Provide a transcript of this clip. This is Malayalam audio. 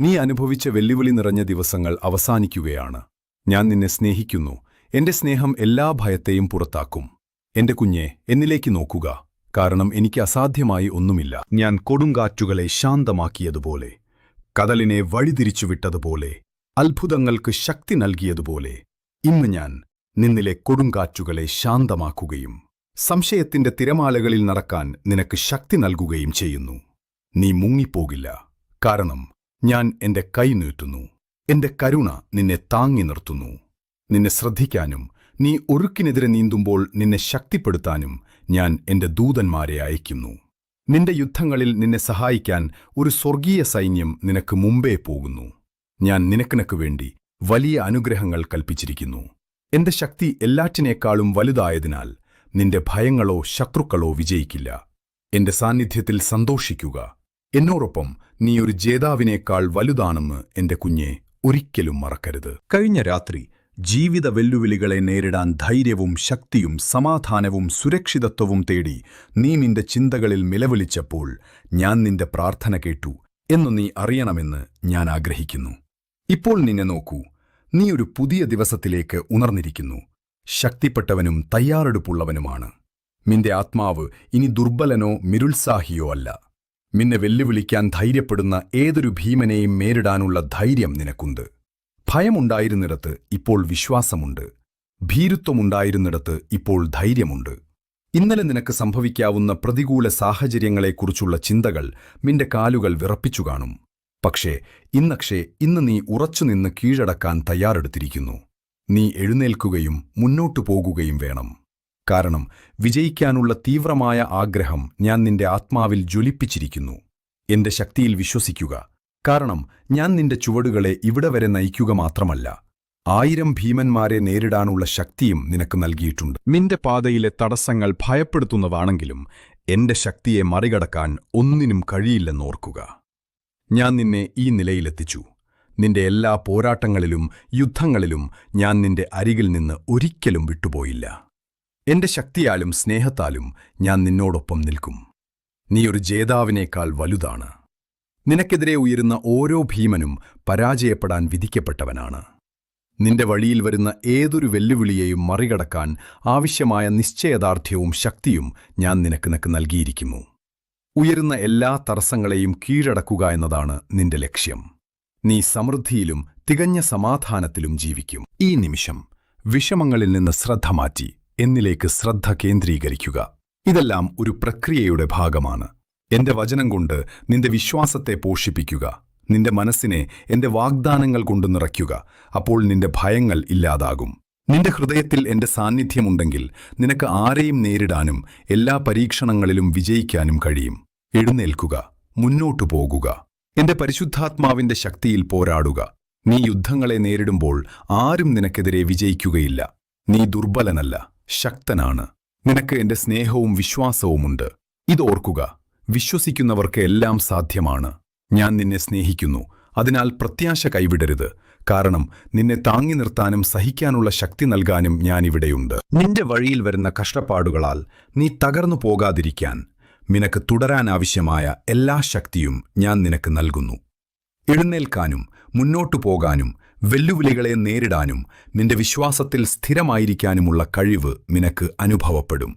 നീ അനുഭവിച്ച വെല്ലുവിളി നിറഞ്ഞ ദിവസങ്ങൾ അവസാനിക്കുകയാണ്. ഞാൻ നിന്നെ സ്നേഹിക്കുന്നു. എന്റെ സ്നേഹം എല്ലാ ഭയത്തെയും പുറത്താക്കും. എന്റെ കുഞ്ഞെ എന്നിലേക്ക് നോക്കുക. കാരണം എനിക്ക് അസാധ്യമായി ഒന്നുമില്ല. ഞാൻ കൊടുങ്കാറ്റുകളെ ശാന്തമാക്കിയതുപോലെ കടലിനെ വഴിതിരിച്ചുവിട്ടതുപോലെ അത്ഭുതങ്ങൾക്ക് ശക്തി നൽകിയതുപോലെ ഇന്ന് ഞാൻ നിന്നിലെ കൊടുങ്കാറ്റുകളെ ശാന്തമാക്കുകയും സംശയത്തിന്റെ തിരമാലകളിൽ നടക്കാൻ നിനക്ക് ശക്തി നൽകുകയും ചെയ്യുന്നു. നീ മുങ്ങിപ്പോകില്ല. കാരണം ഞാൻ എന്റെ കൈ നീട്ടുന്നു. എന്റെ കരുണ നിന്നെ താങ്ങി നിർത്തുന്നു. നിന്നെ ശ്രദ്ധിക്കാനും നീ ഒഴുക്കിനെതിരെ നീന്തുമ്പോൾ നിന്നെ ശക്തിപ്പെടുത്താനും ഞാൻ എന്റെ ദൂതന്മാരെ അയക്കുന്നു നിന്റെ യുദ്ധങ്ങളിൽ നിന്നെ സഹായിക്കാൻ ഒരു സ്വർഗീയ സൈന്യം നിനക്ക് മുമ്പേ പോകുന്നു. ഞാൻ നിനക്കിനക്ക് വേണ്ടി വലിയ അനുഗ്രഹങ്ങൾ കൽപ്പിച്ചിരിക്കുന്നു. എന്റെ ശക്തി എല്ലാറ്റിനേക്കാളും വലുതായതിനാൽ നിന്റെ ഭയങ്ങളോ ശത്രുക്കളോ വിജയിക്കില്ല. എന്റെ സാന്നിധ്യത്തിൽ സന്തോഷിക്കുക. എന്നോടൊപ്പം നീ ഒരു ജേതാവിനേക്കാൾ വലുതാണെന്ന് എന്റെ കുഞ്ഞെ ഒരിക്കലും മറക്കരുത്. കഴിഞ്ഞ രാത്രി ജീവിത വെല്ലുവിളികളെ നേരിടാൻ ധൈര്യവും ശക്തിയും സമാധാനവും സുരക്ഷിതത്വവും തേടി നീ നിന്റെ ചിന്തകളിൽ നിലവിളിച്ചപ്പോൾ ഞാൻ നിന്റെ പ്രാർത്ഥന കേട്ടു എന്നു നീ അറിയണമെന്ന് ഞാൻ ആഗ്രഹിക്കുന്നു. ഇപ്പോൾ നിന്നെ നോക്കൂ. നീ ഒരു പുതിയ ദിവസത്തിലേക്ക് ഉണർന്നിരിക്കുന്നു. ശക്തിപ്പെട്ടവനും തയ്യാറെടുപ്പുള്ളവനുമാണ്. നിന്റെ ആത്മാവ് ഇനി ദുർബലനോ മിരുത്സാഹിയോ അല്ല. നിന്നെ വെല്ലുവിളിക്കാൻ ധൈര്യപ്പെടുന്ന ഏതൊരു ഭീമനെയും നേരിടാനുള്ള ധൈര്യം നിനക്കുണ്ട്. ഭയമുണ്ടായിരുന്നിടത്ത് ഇപ്പോൾ വിശ്വാസമുണ്ട്. ഭീരുത്വമുണ്ടായിരുന്നിടത്ത് ഇപ്പോൾ ധൈര്യമുണ്ട്. ഇന്നലെ നിനക്ക് സംഭവിക്കാവുന്ന പ്രതികൂല സാഹചര്യങ്ങളെക്കുറിച്ചുള്ള ചിന്തകൾ നിന്റെ കാലുകൾ വിറപ്പിച്ചു കാണും. പക്ഷേ ഇന്നക്ഷേ ഇന്ന് നീ ഉറച്ചുനിന്ന് കീഴടക്കാൻ തയ്യാറെടുത്തിരിക്കുന്നു. നീ എഴുന്നേൽക്കുകയും മുന്നോട്ടു പോകുകയും വേണം. കാരണം വിജയിക്കാനുള്ള തീവ്രമായ ആഗ്രഹം ഞാൻ നിന്റെ ആത്മാവിൽ ജ്വലിപ്പിച്ചിരിക്കുന്നു. എന്റെ ശക്തിയിൽ വിശ്വസിക്കുക. കാരണം ഞാൻ നിന്റെ ചുവടുകളെ ഇവിടെ വരെ നയിക്കുക മാത്രമല്ല ആയിരം ഭീമന്മാരെ നേരിടാനുള്ള ശക്തിയും നിനക്ക് നൽകിയിട്ടുണ്ട്. നിന്റെ പാതയിലെ തടസ്സങ്ങൾ ഭയപ്പെടുത്തുന്നതാണെങ്കിലും എന്റെ ശക്തിയെ മറികടക്കാൻ ഒന്നിനും കഴിയില്ലെന്നോർക്കുക ഞാൻ നിന്നെ ഈ നിലയിലെത്തിച്ചു. നിന്റെ എല്ലാ പോരാട്ടങ്ങളിലും യുദ്ധങ്ങളിലും ഞാൻ നിന്റെ അരികിൽ നിന്ന് ഒരിക്കലും വിട്ടുപോയില്ല. എന്റെ ശക്തിയാലും സ്നേഹത്താലും ഞാൻ നിന്നോടൊപ്പം നിൽക്കും. നീ ഒരു ജേതാവിനേക്കാൾ വലുതാണ്. നിനക്കെതിരെ ഉയരുന്ന ഓരോ ഭീമനും പരാജയപ്പെടാൻ വിധിക്കപ്പെട്ടവനാണ്. നിന്റെ വഴിയിൽ വരുന്ന ഏതൊരു വെല്ലുവിളിയെയും മറികടക്കാൻ ആവശ്യമായ നിശ്ചയദാർഢ്യവും ശക്തിയും ഞാൻ നിനക്ക് നിനക്ക് നൽകിയിരിക്കുന്നു. ഉയരുന്ന എല്ലാ തടസ്സങ്ങളെയും കീഴടക്കുക എന്നതാണ് നിന്റെ ലക്ഷ്യം. നീ സമൃദ്ധിയിലും തികഞ്ഞ സമാധാനത്തിലും ജീവിക്കും. ഈ നിമിഷം വിഷമങ്ങളിൽ നിന്ന് ശ്രദ്ധ മാറ്റി എന്നിലേക്ക് ശ്രദ്ധ കേന്ദ്രീകരിക്കുക. ഇതെല്ലാം ഒരു പ്രക്രിയയുടെ ഭാഗമാണ്. എന്റെ വചനം കൊണ്ട് നിന്റെ വിശ്വാസത്തെ പോഷിപ്പിക്കുക. നിന്റെ മനസ്സിനെ എന്റെ വാഗ്ദാനങ്ങൾ കൊണ്ട് നിറയ്ക്കുക. അപ്പോൾ നിന്റെ ഭയങ്ങൾ ഇല്ലാതാകും. നിന്റെ ഹൃദയത്തിൽ എന്റെ സാന്നിധ്യമുണ്ടെങ്കിൽ നിനക്ക് ആരെയും നേരിടാനും എല്ലാ പരീക്ഷണങ്ങളിലും വിജയിക്കാനും കഴിയും. എഴുന്നേൽക്കുക. മുന്നോട്ടു പോകുക. എന്റെ പരിശുദ്ധാത്മാവിന്റെ ശക്തിയിൽ പോരാടുക. നീ യുദ്ധങ്ങളെ നേരിടുമ്പോൾ ആരും നിനക്കെതിരെ വിജയിക്കുകയില്ല. നീ ദുർബലനല്ല. ശക്തനാണ്. നിനക്ക് എന്റെ സ്നേഹവും വിശ്വാസവുമുണ്ട്. ഇതോർക്കുക വിശ്വസിക്കുന്നവർക്ക് എല്ലാം സാധ്യമാണ്. ഞാൻ നിന്നെ സ്നേഹിക്കുന്നു അതിനാൽ പ്രത്യാശ കൈവിടരുത്. കാരണം നിന്നെ താങ്ങി നിർത്താനും സഹിക്കാനുള്ള ശക്തി നൽകാനും ഞാനിവിടെയുണ്ട് നിന്റെ വഴിയിൽ വരുന്ന കഷ്ടപ്പാടുകളാൽ നീ തകർന്നു പോകാതിരിക്കാൻ നിനക്ക് തുടരാനാവശ്യമായ എല്ലാ ശക്തിയും ഞാൻ നിനക്ക് നൽകുന്നു. എഴുന്നേൽക്കാനും മുന്നോട്ടു പോകാനും വെല്ലുവിളികളെ നേരിടാനും നിന്റെ വിശ്വാസത്തിൽ സ്ഥിരമായിരിക്കാനുമുള്ള കഴിവ് നിനക്ക് അനുഭവപ്പെടും.